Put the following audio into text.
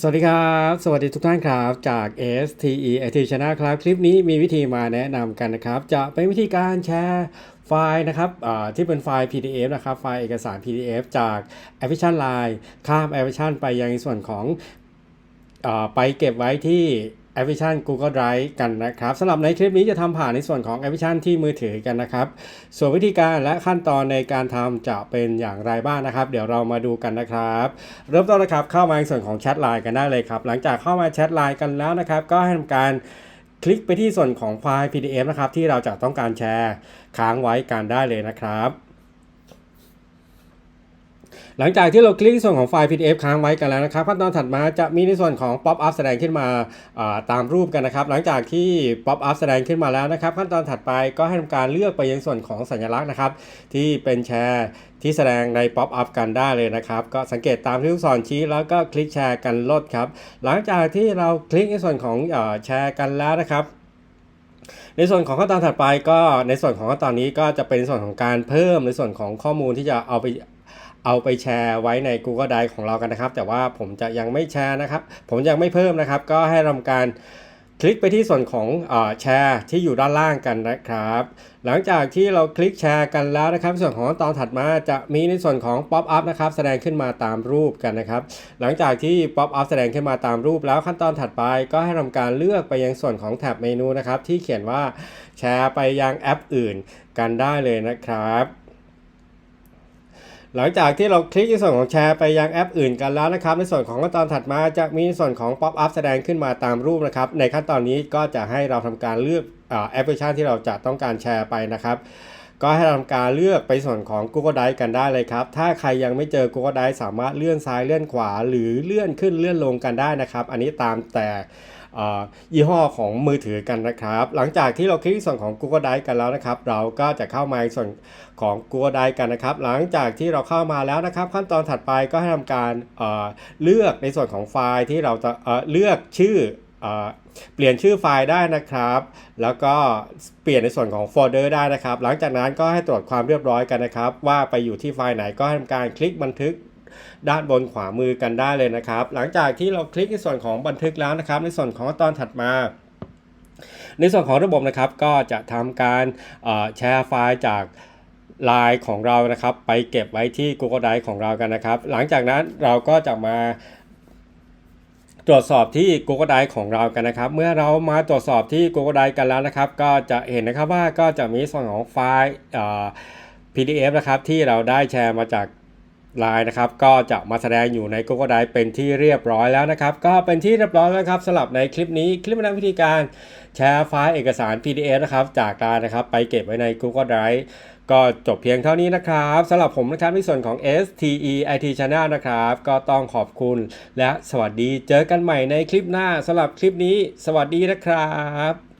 สวัสดีครับ สวัสดีทุกท่านครับ จาก STE IT Channel ครับ คลิปนี้มีวิธีมาแนะนำกันนะครับ จะเป็นวิธีการแชร์ไฟล์นะครับที่เป็นไฟล์ PDF นะครับ ไฟล์เอกสาร PDF จากแอปพลิเคชัน Line ข้ามแอปพลิเคชันไปยังส่วนของอไปเก็บไว้ที่ แอปพลิเคชัน Google Drive กันนะครับสำหรับในคลิปนี้จะทำผ่านในส่วนของแอปพลิเคชันที่มือถือกันนะครับ ส่วนวิธีการและขั้นตอนในการทำจะเป็นอย่างไรบ้างนะครับ เดี๋ยวเรามาดูกันนะครับ เริ่มต้นนะครับเข้ามาในส่วนของแชทไลน์กันได้เลยครับ หลังจากเข้ามาแชทไลน์กันแล้วนะครับ ก็ให้ทำการคลิกไปที่ส่วนของไฟล์ PDF นะครับที่เราจะต้องการแชร์ค้างไว้กันได้เลยนะครับ หลังจากที่เราคลิกในส่วนของไฟล์ PDF ค้างไว้กันแล้วนะครับขั้นตอนถัดมาจะมีในส่วนของ Pop up แสดงขึ้นมาตามรูปกันนะครับ หลังจากที่ Pop up แสดงขึ้นมาแล้วนะครับ ขั้นตอนถัดไปก็ให้ทำการเลือกไปยังส่วนของสัญลักษณ์นะครับ ที่เป็นแชร์ที่แสดงใน Pop up กันได้เลยนะครับ ก็สังเกตตามที่ลูกศรชี้แล้วก็คลิกแชร์กันลดครับ หลังจากที่เราคลิกในส่วนของแชร์กันแล้วนะครับในส่วนของขั้นตอนถัดไปก็ในส่วนของขั้นตอนนี้ก็จะเป็นส่วนของการเพิ่มในส่วนของข้อมูลที่จะเอาไป เอาไปแชร์ไว้ใน Google Drive ของเรากันนะครับ แต่ว่าผมจะยังไม่แชร์นะครับ ผมยังไม่เพิ่มนะครับ ก็ให้ทำการคลิกไปที่ส่วนของอแชร์ที่อยู่ด้านล่างกันนะครับ หลังจากที่เราคลิกแชร์กันแล้วนะครับ ส่วนของขั้นตอนถัดมาจะมีในส่วนของ Pop up นะครับ แสดงขึ้นมาตามรูปกันนะครับ หลังจากที่ Pop up แสดงขึ้นมาตามรูปแล้วขั้นตอนถัดไปก็ให้ทำการเลือกไปยังส่วนของแท็บเมนูนะครับ ที่เขียนว่าแชร์ไปยังแอปอื่นกันได้เลยนะครับ หลังจากที่เราคลิกในส่วนของแชร์ไปยังแอปอื่นกันแล้วนะครับ ในส่วนของขั้นตอนถัดมาจะมีส่วนของ Pop up แสดงขึ้นมาตามรูปนะครับ ในขั้นตอนนี้ก็จะให้เราทำการเลือกแอปพลิเคชันที่เราจะต้องการแชร์ไปนะครับ ก็ให้ทำการเลือกไปส่วนของ Google Drive กันได้เลยครับ ถ้าใครยังไม่เจอ Google Drive สามารถเลื่อนซ้ายเลื่อนขวา หรือเลื่อนขึ้นเลื่อนลงกันได้นะครับ อันนี้ตามแต่ ยี่ห้อของมือถือกันนะครับ หลังจากที่เราคลิกส่วนของ Google Drive กันแล้วนะครับ เราก็จะเข้ามาในส่วนของ Google Drive กันนะครับ หลังจากที่เราเข้ามาแล้วนะครับ ขั้นตอนถัดไปก็ให้ทำการเเลือกในส่วนของไฟล์ที่เราจะเเลือกชื่อเอ่อเปลี่ยนชื่อไฟล์ได้นะครับ แล้วก็เปลี่ยนในส่วนของโฟลเดอร์ได้นะครับ หลังจากนั้นก็ให้ตรวจความเรียบร้อยกันนะครับ ว่าไปอยู่ที่ไฟล์ไหนก็ให้ทำการคลิกบันทึก ด้านบนขวามือกันได้เลยนะครับ หลังจากที่เราคลิกในส่วนของบันทึกแล้วนะครับ ในส่วนของขั้นตอนถัดมาในส่วนของระบบนะครับก็จะทำการแชร์ไฟล์จากไลน์ของเรานะครับ ไปเก็บไว้ที่ Google Drive ของเรากันนะครับ หลังจากนั้นเราก็จะมาตรวจสอบที่ Google Drive ของเรากันนะครับ เมื่อเรามาตรวจสอบที่ Google Drive กันแล้วนะครับ ก็จะเห็นนะครับว่าก็จะมีส่วนของไฟล์ PDF นะครับที่เราได้แชร์มาจาก Line นะครับก็จะมาแสดงอยู่ใน Google Drive เป็นที่เรียบร้อยแล้วนะครับ ก็เป็นที่เรียบร้อยแล้วครับสำหรับในคลิปนี้คลิปแนะนำวิธีการแชร์ไฟล์เอกสาร PDF นะครับจาก Line นะครับไปเก็บไว้ใน Google Drive ก็จบเพียงเท่านี้นะครับสำหรับผมนะครับในส่วนของ STE IT Channel นะครับ ก็ต้องขอบคุณและสวัสดีเจอกันใหม่ในคลิปหน้าสำหรับคลิปนี้ สวัสดีนะครับ